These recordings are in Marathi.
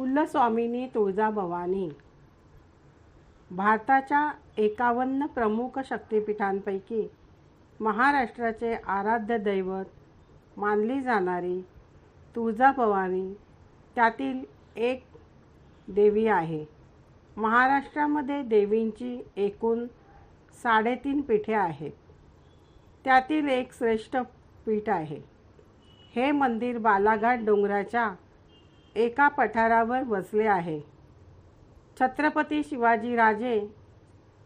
कुलस्वामिनी तुळजाभवानी. भारताच्या एकावन्न प्रमुख शक्तिपीठांपैकी महाराष्ट्राचे आराध्य दैवत मानली जाणारी तुळजाभवानी त्यातील एक देवी आहे. महाराष्ट्रामध्ये देवींची एकूण साडेतीन पीठे आहेत. त्यातील एक श्रेष्ठ पीठ आहे. हे मंदिर बालाघाट डोंगराच्या एका पठारावर वसले आहे. छत्रपती शिवाजीराजे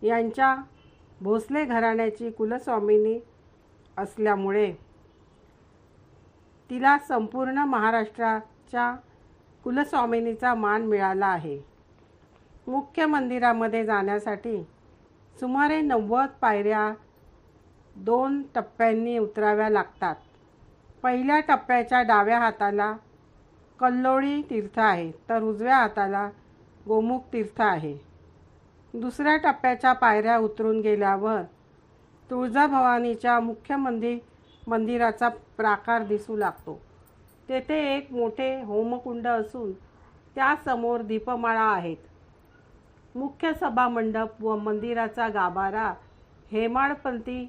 यांच्या भोसले घराण्याची कुलस्वामिनी असल्यामुळे तिला संपूर्ण महाराष्ट्राच्या कुलस्वामिनीचा मान मिळाला आहे. मुख्य मंदिरामध्ये जाण्यासाठी सुमारे नव्वद पायऱ्या दोन टप्प्यांनी उतराव्या लागतात. पहिल्या टप्प्याच्या डाव्या हाताला कल्लोळी तीर्थ आहे. तर उजव्या हाताला गोमुख तीर्थ आहे. दुसऱ्या टप्प्याच्या पायऱ्या उतरून गेल्यावर तुळजाभवानीच्या मुख्य मंदिर मंदिराचा प्राकार दिसू लागतो. तेथे एक मोठे होमकुंड असून त्यासमोर दीपमाळा आहेत. मुख्य सभा मंडप व मंदिराचा गाभारा हेमाडपंथी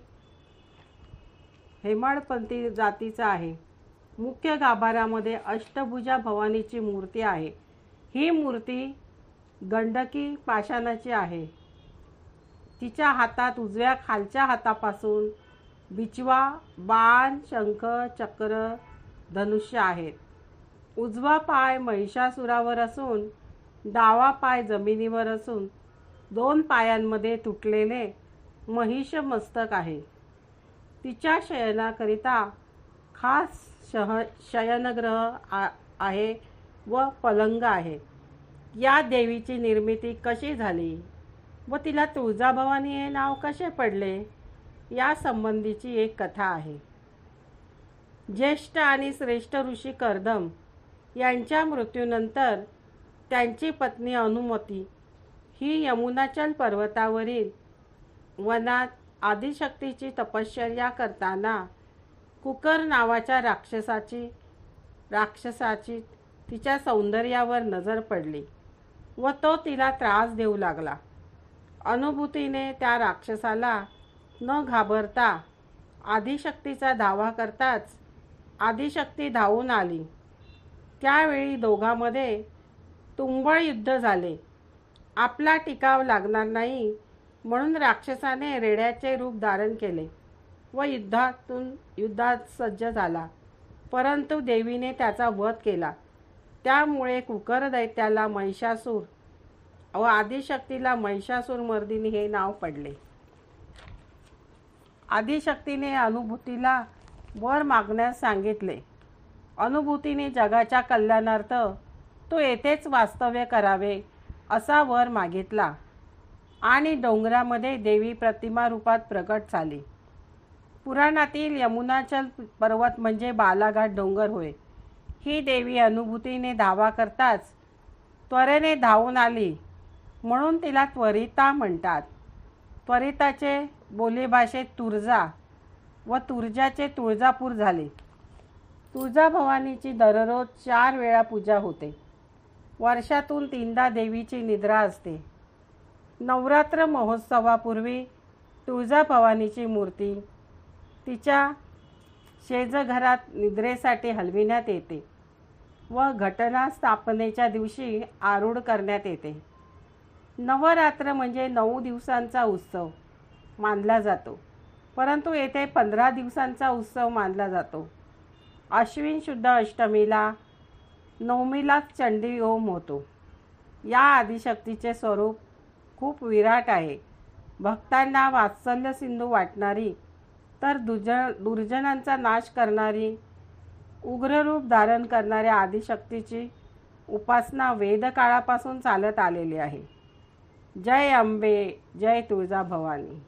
हेमाडपंथी जातीचा आहे. मुख्य गाभाऱ्यामध्ये अष्टभुजा भवानीची मूर्ती आहे. ही मूर्ती गंडकी पाषाणाची आहे. तिच्या हातात उजव्या खालच्या हातापासून बिचवा बाण शंख चक्र धनुष्य आहेत. उजवा पाय महिषासुरावर असून डावा पाय जमिनीवर असून दोन पायांमध्ये तुटलेले महिष मस्तक आहे. तिच्या शयनाकरिता खास शह शयनग्रह आ आहे व पलंग आहे. या देवीची निर्मिती कशी झाली व तिला तुळजाभवानी हे नाव कसे पडले या संबंधीची एक कथा आहे. ज्येष्ठ आणि श्रेष्ठ ऋषी कर्दम यांच्या मृत्यूनंतर त्यांची पत्नी अनुमती ही यमुनाचल पर्वतावरील वनात आदिशक्तीची तपश्चर्या करताना कुकर नावाच्या राक्षसाची राक्षसाची तिच्या सौंदर्यावर नजर पडली व तो तिला त्रास देऊ लागला. अनुभूतीने त्या राक्षसाला न घाबरता आदिशक्तीचा धावा करताच आदिशक्ती धावून आली. त्यावेळी दोघांमध्ये तुंबळ युद्ध झाले. आपला टिकाव लागणार नाही म्हणून राक्षसाने रेड्याचे रूप धारण केले. व युद्धातून युद्धात सज्ज झाला. परंतु देवीने त्याचा वध केला. त्यामुळे कुकर दैत्याला महिषासूर व आदिशक्तीला महिषासूर मर्दिनी हे नाव पडले. आदिशक्तीने अनुभूतीला वर मागण्यास सांगितले. अनुभूतीने जगाच्या कल्याणार्थ तो येथेच वास्तव्य करावे असा वर मागितला आणि डोंगरामध्ये देवी प्रतिमा रूपात प्रकट झाली. पुराणातील यमुनाचल पर्वत म्हणजे बालाघाट डोंगर होय. ही देवी अनुभूतीने धावा करताच त्वरेने धावून आली म्हणून तिला त्वरिता म्हणतात. त्वरिताचे बोलीभाषेत तुळजा व तुळजाचे तुळजापूर झाले. तुळजाभवानीची दररोज चार वेळा पूजा होते. वर्षातून तीनदा देवीची निद्रा असते. नवरात्र महोत्सवापूर्वी तुळजाभवानीची मूर्ती तिच्या शेजघरात निद्रेसाठी हलविण्यात येते व घटना स्थापनेच्या दिवशी आरूढ करण्यात येते. नवरात्र म्हणजे नऊ दिवसांचा उत्सव मानला जातो परंतु येथे पंधरा दिवसांचा उत्सव मानला जातो. अश्विन शुद्ध अष्टमीला नवमीलाच चंडी ओम होतो. या आदिशक्तीचे स्वरूप खूप विराट आहे. भक्तांना वात्सल्य सिंधू वाटणारी तर दुज दुर्जनांचा नाश करणारी उग्ररूप धारण करणाऱ्या आदिशक्तीची उपासना वेदकाळापासून चालत आलेली आहे. जय अंबे जय तुळजा भवानी